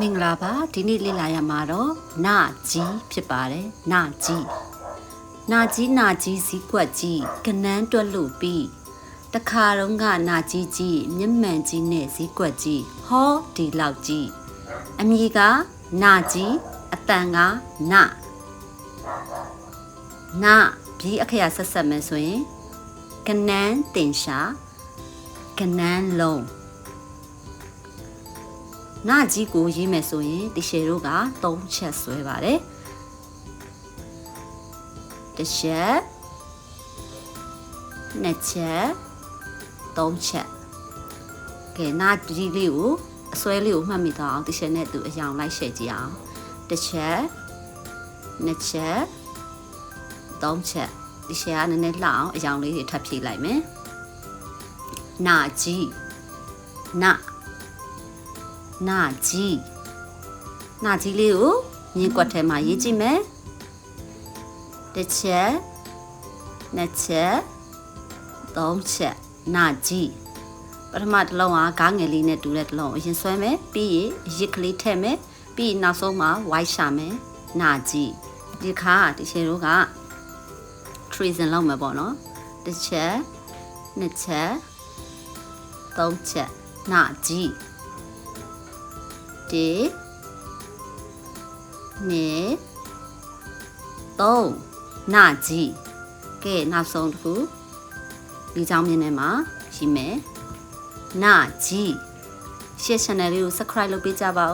မင်္ဂလာပါဒီနေ့လေ့လာရမှာတော့နာကြီးဖြစ်ပါတယ်နာကြီးနာကြီးနာကြီးစည်းကွက်ကြီးကနန်းတွက်လို့ပြီးတခါတော့ကနာကြီးကြီးမျက်မှန်ကြီးနဲ့စည်းကွက်ကြီးဟောဒီလောက်ကြီးအမည်ကနာကြီးအတန်ကနာနာပြီးအခရာဆက်ဆက်မယ်ဆိုရင်ကနန်းတင်ရှာကနန်းလုံး နာကြီးကိုရေးမယ်ဆိုရင်တီရှယ်တို့က၃ချက်ဆွဲပါတယ်တစ်ချက်နှစ်ချက်သုံးချက်ကဲနာကြီးလေးကိုအစွဲလေးကိုမှတ်မိတော့အောင်တီရှယ်နဲ့သူအယောင်လိုက်ရှယ်ကြည့်အောင်တစ်ချက်နှစ်ချက်သုံးချက်တီရှယ်ကနည်းနည်းလှအောင်အယောင်လေးတွေထပ်ဖြည့်လိုက်မယ်နာကြီးနာ နာကြီးနာကြီးလေးကိုမြင်းကွက်ထဲမှာရေးကြည့်မယ်တစ်ချက်နှစ်ချက်သုံးချက်နာကြီးပထမတစ်လုံးကကားငယ်လေးနဲ့တူတဲ့တစ်လုံးအရင်ဆွဲမယ်ပြီးရင်အရစ်ကလေးထည့်မယ်ပြီးနောက်ဆုံးမှာ white ရှာမယ်နာကြည့်ဒီခါတချေတို့က treason လောက်မှာပေါ့နော်တစ်ချက်နှစ်ချက်သုံးချက်နာကြည့် 1 2 3နာကြည့်ကဲနောက်ဆုံးတစ်ခုဒီကြောင်းမြင်ထဲမှာရှိမယ်နာကြည့်ရှေ့ channel လေးကို subscribe လုပ်ပေးကြပါဦး